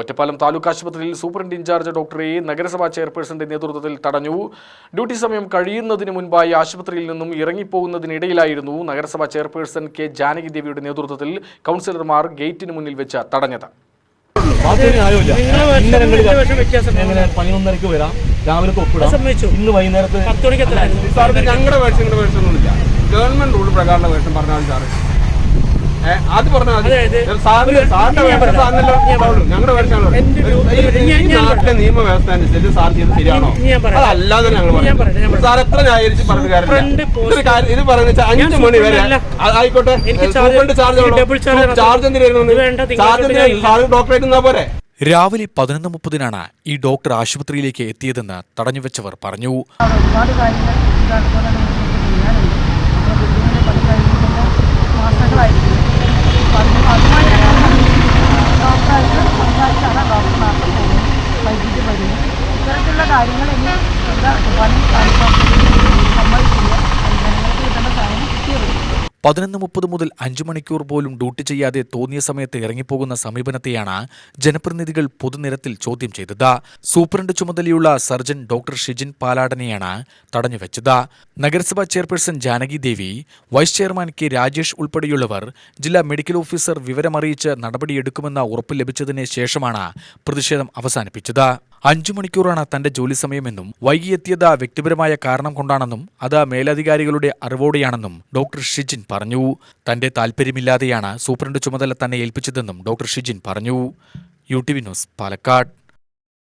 ഒറ്റപ്പാലം താലൂക്ക് ആശുപത്രിയിൽ superintendent in charge ഡോക്ടറെ നഗരസഭാ ചെയർപേഴ്സന്റെ നേതൃത്വത്തിൽ തടഞ്ഞു. ഡ്യൂട്ടി സമയം കഴിയുന്നതിന് മുൻപായി ആശുപത്രിയിൽ നിന്നും ഇറങ്ങിപ്പോകുന്നതിനിടയിലായിരുന്നു നഗരസഭാ ചെയർപേഴ്സൺ കെ ജാനകി ദേവിയുടെ നേതൃത്വത്തിൽ കൗൺസിലർമാർ ഗേറ്റിന് മുന്നിൽ വെച്ച് തടഞ്ഞത്. പതിനൊന്നരക്ക് വരാം. രാവിലെ ഇന്ന് വൈകുന്നേരത്ത് ഞങ്ങളുടെ ഗവൺമെന്റ് റൂൾ പ്രകാരമുള്ള വേഷം പറഞ്ഞാൽ സാറേ അത് പറഞ്ഞാൽ. ഞങ്ങളുടെ ഈ- നാട്ടിലെ നിയമവ്യവസ്ഥ അനുസരിച്ച് സാർ ചെയ്ത് ശരിയാണോ. അതല്ലാതെ ഞങ്ങൾ ഞാൻ സാർ എത്ര ന്യായീകരിച്ച് പറഞ്ഞ കാര്യം ഇത് പറയുന്നത് ഞാൻ അഞ്ചു മണി വരെ ആയിക്കോട്ടെ. ചാർജ് ചാർജ് എന്തിനായിരുന്നു ചാർജ് ഡോക്ടറേറ്റ് പോരെ? രാവിലെ പതിനൊന്ന് മുപ്പതിനാണ് ഈ ഡോക്ടർ ആശുപത്രിയിലേക്ക് എത്തിയതെന്ന് തടഞ്ഞുവെച്ചവർ പറഞ്ഞു. ഒരുപാട് കാര്യങ്ങൾ കാര്യങ്ങൾ ഇനി പതിനൊന്ന് മുപ്പത് മുതൽ അഞ്ചു മണിക്കൂർ പോലും ഡ്യൂട്ടി ചെയ്യാതെ തോന്നിയ സമയത്ത് ഇറങ്ങിപ്പോകുന്ന സമീപനത്തെയാണ് ജനപ്രതിനിധികൾ പൊതുനിരത്തിൽ ചോദ്യം ചെയ്തത്. സൂപ്രണ്ട് ചുമതലയുള്ള സർജൻ ഡോക്ടർ ഷിജിൻ പാലാടനെയാണ് തടഞ്ഞുവെച്ചത്. നഗരസഭാ chairperson Janaki Devi vice chairman K Rajesh ഉൾപ്പെടെയുള്ളവർ ജില്ലാ മെഡിക്കൽ ഓഫീസർ വിവരമറിയിച്ച് നടപടിയെടുക്കുമെന്ന ഉറപ്പ് ലഭിച്ചതിന് ശേഷമാണ് പ്രതിഷേധം അവസാനിപ്പിച്ചത്. അഞ്ചു മണിക്കൂറാണ് തന്റെ ജോലി സമയമെന്നും വൈകിയെത്തിയത് വ്യക്തിപരമായ കാരണം കൊണ്ടാണെന്നും അത് മേലധികാരികളുടെ അറിവോടെയാണെന്നും ഡോക്ടർ ഷിജിൻ പറഞ്ഞു. തന്റെ താൽപര്യമില്ലാതെയാണ് സൂപ്രണ്ട് ചുമതല തന്നെ ഏൽപ്പിച്ചതെന്നും ഡോക്ടർ ഷിജിൻ പറഞ്ഞു. U T V news Palakkad.